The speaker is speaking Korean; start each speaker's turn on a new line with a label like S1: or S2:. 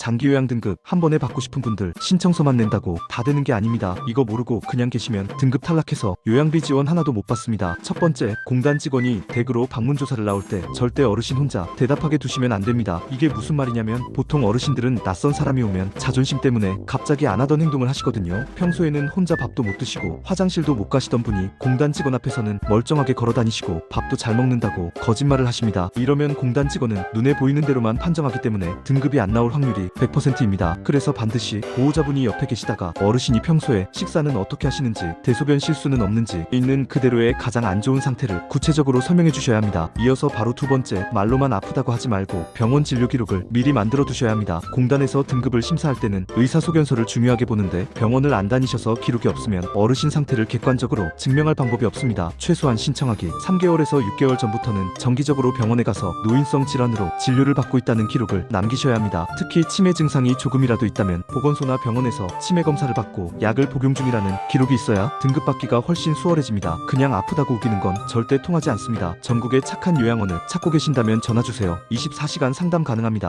S1: 장기 요양 등급 한 번에 받고 싶은 분들 신청서만 낸다고 다 되는 게 아닙니다. 이거 모르고 그냥 계시면 등급 탈락해서 요양비 지원 하나도 못 받습니다. 첫 번째, 공단 직원이 댁으로 방문 조사를 나올 때 절대 어르신 혼자 대답하게 두시면 안 됩니다. 이게 무슨 말이냐면 보통 어르신들은 낯선 사람이 오면 자존심 때문에 갑자기 안 하던 행동을 하시거든요. 평소에는 혼자 밥도 못 드시고 화장실도 못 가시던 분이 공단 직원 앞에서는 멀쩡하게 걸어 다니시고 밥도 잘 먹는다고 거짓말을 하십니다. 이러면 공단 직원은 눈에 보이는 대로만 판정하기 때문에 등급이 안 나올 확률이 100%입니다. 그래서 반드시 보호자분이 옆에 계시다가 어르신이 평소에 식사는 어떻게 하시는지 대소변 실수는 없는지 있는 그대로의 가장 안 좋은 상태를 구체적으로 설명해 주셔야 합니다. 이어서 바로 두 번째 말로만 아프다고 하지 말고 병원 진료 기록을 미리 만들어 두셔야 합니다. 공단에서 등급을 심사할 때는 의사소견서를 중요하게 보는데 병원을 안 다니셔서 기록이 없으면 어르신 상태를 객관적으로 증명할 방법이 없습니다. 최소한 신청하기 3개월에서 6개월 전부터는 정기적으로 병원에 가서 노인성 질환으로 진료를 받고 있다는 기록을 남기셔야 합니다. 특히 치매 증상이 조금이라도 있다면 보건소나 병원에서 치매 검사를 받고 약을 복용 중이라는 기록이 있어야 등급 받기가 훨씬 수월해집니다. 그냥 아프다고 우기는 건 절대 통하지 않습니다. 전국에 착한 요양원을 찾고 계신다면 전화 주세요. 24시간 상담 가능합니다.